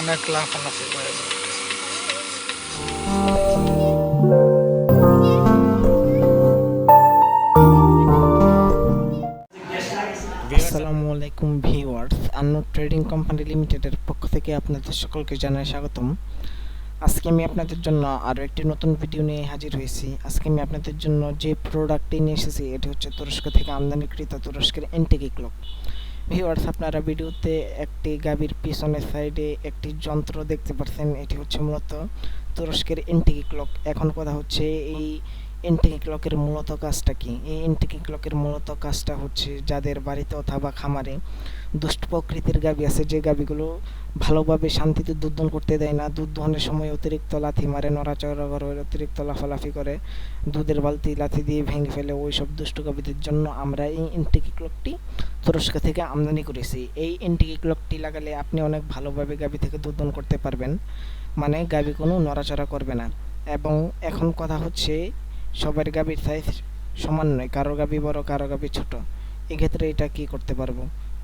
অনেক লাফালাফি করে আসসালামু আলাইকুম ভিউয়ার্স, আন্ন ট্রেডিং কোম্পানি লিমিটেডের পক্ষ থেকে আপনাদের সকলকে জানাই স্বাগতম। আজকে আমি আপনাদের জন্য আরও একটি নতুন ভিডিও নিয়ে হাজির হয়েছি। আজকে আমি আপনাদের জন্য যে প্রোডাক্টটি নিয়ে এসেছি, এটি হচ্ছে তুরস্ক থেকে আমদানিকৃত তুরস্কের এন্টিকি ক্লক ভিউয়ার্স আপনারা ভিডিওতে একটি গাভীর পিছনের সাইডে একটি যন্ত্র দেখতে পাচ্ছেন। এটি হচ্ছে মূলত তুরস্কের এন্টিকি ক্লক এখন কথা হচ্ছে এই ইনটেক ক্লকের মূলত কাজটা কি? এই ইনটেক ক্লকের মূলত কাজটা হচ্ছে যাদের বাড়িতে অথবা খামারে দুষ্ট প্রকৃতির গাবি আছে, যে গাবিগুলো ভালোভাবে শান্তিতে দুধ দহন করতে দেয় না। দুধ দহনের সময় অতিরিক্ত লাথি মারে, নড়াচড়া করে, অতিরিক্ত লাফালাফি করে, দুধের বালতি, লাথি দিয়ে ভেঙে ফেলে। ওই সব দুষ্ট গাবিদের জন্য আমরা এই ইনটেক ক্লকটি তুরস্ক থেকে আমদানি করেছি। এই ইনটেক ক্লকটি লাগালে আপনি অনেক ভালোভাবে গাবি থেকে দুধ দহন করতে পারবেন। মানে গাবি কোনো নড়াচড়া করবে না। এবং এখন কথা হচ্ছে সবার গাভীর সাইজ সমান নয়, কারও গাভী বড়, কারও গাভী ছোট। এক্ষেত্রে এটা কি করতে পারব?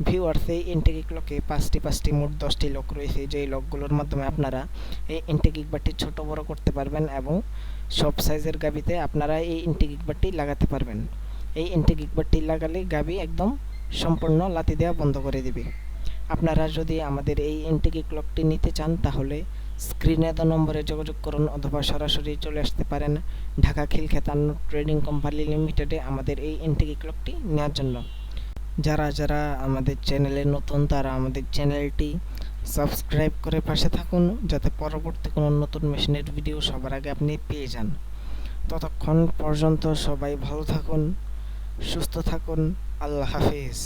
ভিউয়ার্স এই ইনটেকিক লকে পাঁচটি পাঁচটি, মোট দশটি লক রয়েছে, যেই লকগুলোর মাধ্যমে আপনারা এই ইনটেকিক বাটটি ছোট, বড় করতে পারবেন এবং সব সাইজের গাভীতে আপনারা এই ইনটেকিক বাটটি লাগাতে পারবেন। এই ইনটেকিক বাটটি লাগালে গাভী একদম সম্পূর্ণ লাতি দেওয়া বন্ধ করে দিবে। আপনারা যদি আমাদের এই ইনটেকিক লকটি নিতে চান, তাহলে স্ক্রিনে তো নম্বরে যোগাযোগ করুন অথবা সরাসরি চলে আসতে পারেন ঢাকা খিলখেতান ট্রেডিং কোম্পানি লিমিটেডে আমাদের এই ইনটেকি ক্লকটি নেওয়ার জন্য। যারা যারা আমাদের চ্যানেলে নতুন, তারা আমাদের চ্যানেলটি সাবস্ক্রাইব করে পাশে থাকুন যাতে পরবর্তী কোনো নতুন মেশিনের ভিডিও সবার আগে আপনি পেয়ে যান। ততক্ষণ পর্যন্ত সবাই ভালো থাকুন, সুস্থ থাকুন, আল্লাহ হাফিজ।